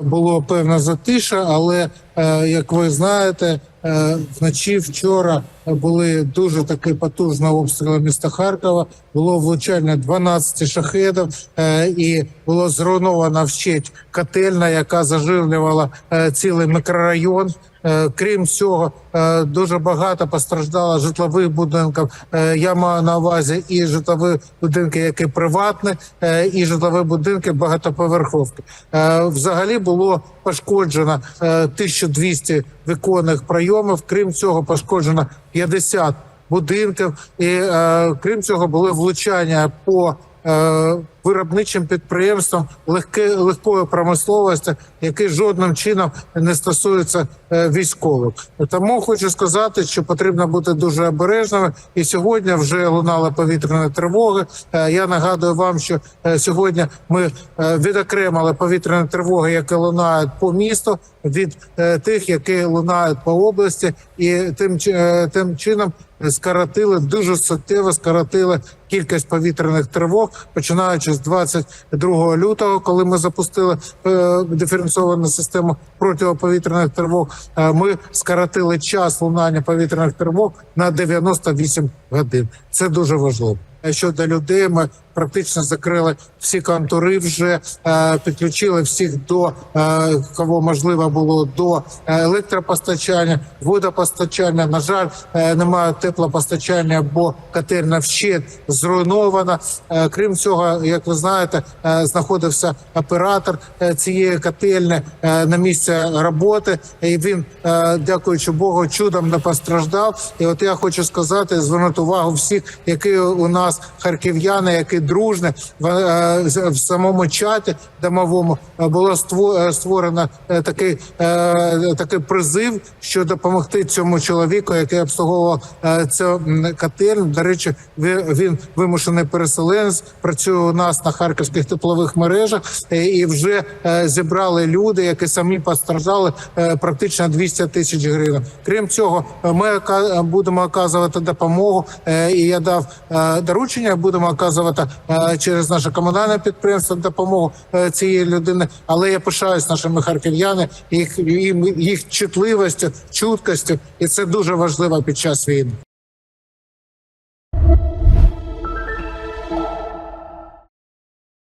Було певна затиша, але е, як ви знаєте, е, вночі вчора були дуже такі потужні обстріли міста Харкова. Було влучання 12 шахедів, е, і було зруйновано вщеть котельна, яка заживлювала цілий мікрорайон. Е, Крім цього, е, дуже багато постраждало житлових будинків. Е, Я маю на увазі і житлові будинки, які приватні, і житлові будинки багатоповерховки. Взагалі було пошкоджено е, 1200 віконних прийомів. Крім цього, пошкоджено 50 будинків. І крім цього, були влучання по виробничим підприємствам легке, легкої промисловості, які жодним чином не стосуються е, військових. Тому хочу сказати, що потрібно бути дуже обережними. І сьогодні вже лунали повітряні тривоги. Е, я нагадую вам, що е, сьогодні ми відокремили повітряні тривоги, які лунають по місту, від тих, які лунають по області, і тим тим чином скоротили дуже суттєво скоротили кількість повітряних тривог, починаючи з 22 лютого, коли ми запустили е, диференційовану систему протиповітряних тривог. е, ми скоротили час лунання повітряних тривог на 98 годин. Це дуже важливо. Щодо людей, ми практично закрили всі контури, вже е, підключили всіх до е, кого можливо було до е, електропостачання, водопостачання. На жаль, немає теплопостачання, бо котельна вщент зруйнована. Крім цього, як ви знаєте, знаходився оператор цієї котельні е, на місці роботи, і він, дякуючи Богу, чудом не постраждав. І от я хочу сказати, звернути увагу всіх, які у нас харків'яни, які дружні в, е, в самому чаті домовому е, було е, створено такий, такий призив, що допомогти цьому чоловіку, який обслуговував цю м. До речі, він вимушений переселенець, працює у нас на харківських теплових мережах, і вже зібрали люди, які самі постраждали практично 200 тисяч гривень. Крім цього, ми будемо оказувати допомогу. І я дав доручення. Будемо оказувати через наше комунальне підприємство допомогу е, цієї людини. Але я пишаюсь нашими харків'яни, їх їм- їх чутливістю, чуткостю, і це дуже важливо під час війни.